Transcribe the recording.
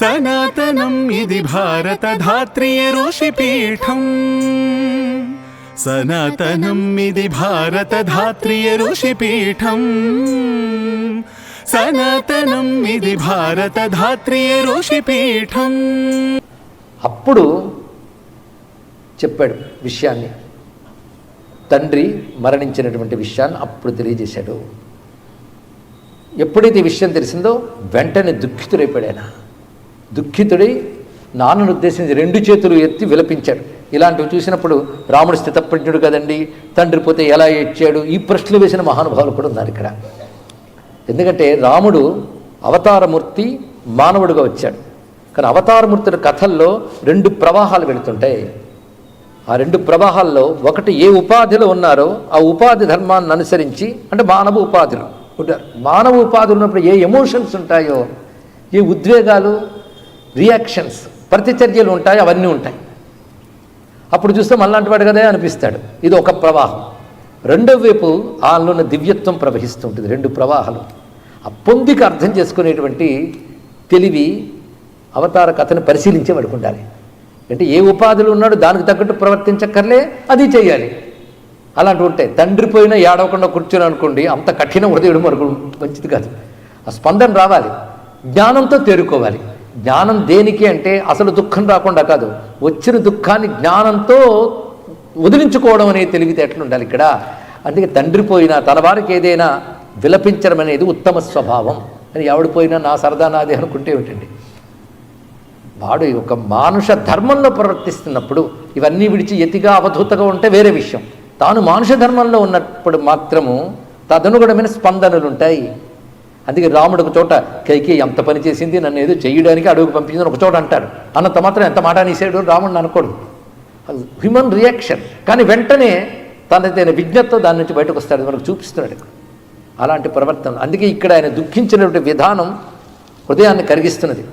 సనాతనం ఇది భారత ధాత్రియ ఋషిపీఠం. సనాతనం ఇది భారత ధాత్రియ ఋషిపీఠం. సనాతనం ఇది భారత ధాత్రియ ఋషిపీఠం. అప్పుడు చెప్పాడు విషయాన్ని. తండ్రి మరణించినటువంటి విషయాన్ని అప్పుడు తెలియజేశాడు. ఎప్పుడైతే విషయం తెలిసిందో వెంటనే దుఃఖితుడైపోయాడు ఆయన. దుఃఖితుడై నాన్నను ఉద్దేశించి రెండు చేతులు ఎత్తి విలపించాడు. ఇలాంటివి చూసినప్పుడు రాముడు స్థితప్రజ్ఞుడు కదండి. తండ్రి పోతే ఎలా ఏడ్చాడు? ఈ ప్రశ్నలు వేసిన మహానుభావులు కూడా ఉన్నారు ఇక్కడ. ఎందుకంటే రాముడు అవతారమూర్తి మానవుడిగా వచ్చాడు. కానీ అవతారమూర్తుల కథల్లో రెండు ప్రవాహాలు వెళుతుంటాయి. ఆ రెండు ప్రవాహాల్లో ఒకటి ఏ ఉపాధిలో ఉన్నారో ఆ ఉపాధి ధర్మాన్ని అనుసరించి అంటే మానవ ఉపాధులు. మానవ ఉపాధులు ఉన్నప్పుడు ఏ ఎమోషన్స్ ఉంటాయో ఏ ఉద్వేగాలు రియాక్షన్స్ ప్రతిచర్యలు ఉంటాయి అవన్నీ ఉంటాయి. అప్పుడు చూస్తే మళ్ళాంటి వాడు కదే అనిపిస్తాడు. ఇది ఒక ప్రవాహం. రెండవ వైపు ఆయనలో ఉన్న దివ్యత్వం ప్రవహిస్తుంటుంది. రెండు ప్రవాహాలు. ఆ పొందిక అర్థం చేసుకునేటువంటి తెలివి అవతార కథను పరిశీలించే వాడికి ఉండాలి. అంటే ఏ ఉపాధులు ఉన్నాడో దానికి తగ్గట్టు ప్రవర్తించక్కర్లే అది చేయాలి. అలాంటివి ఉంటాయి. తండ్రి పోయినా ఏడవకుండా కూర్చొని అనుకోండి అంత కఠిన హృదయుడు మనకు మంచిది కాదు. ఆ స్పందన రావాలి. జ్ఞానంతో తేరుకోవాలి. జ్ఞానం దేనికి అంటే అసలు దుఃఖం రాకుండా కాదు వచ్చిన దుఃఖాన్ని జ్ఞానంతో వదిలించుకోవడం అనేది తెలివితేటలు ఉండాలి ఇక్కడ? అందుకే తండ్రి పోయినా తన వారికి ఏదైనా విలపించడం అనేది ఉత్తమ స్వభావం. అని ఎవడు పోయినా నా సరదా నాది అనుకుంటే ఏమిటండి? వాడు ఒక మానుష ధర్మంలో ప్రవర్తిస్తున్నప్పుడు ఇవన్నీ విడిచి ఎతిగా అవధూతగా ఉంటే వేరే విషయం. తాను మానుష ధర్మంలో ఉన్నప్పుడు మాత్రము తదనుగుణమైన స్పందనలు ఉంటాయి అందుకే రాముడు ఒక చోట కైకి ఎంత పని చేసింది నన్ను ఏదో చేయడానికి అడుగు పంపించింది ఒక చోట అంటాడు. అన్నంత మాత్రం ఎంత మాట అనేసాడు? రాముడిని అనుకోడు. హ్యూమన్ రియాక్షన్ కానీ వెంటనే తనదైన విజ్ఞతతో దాని నుంచి బయటకు వస్తాడు మనకు చూపిస్తున్నాడు. అలాంటి ప్రవర్తన అందుకే ఇక్కడ ఆయన దుఃఖించినటువంటి విధానం హృదయాన్ని కరిగిస్తున్నది.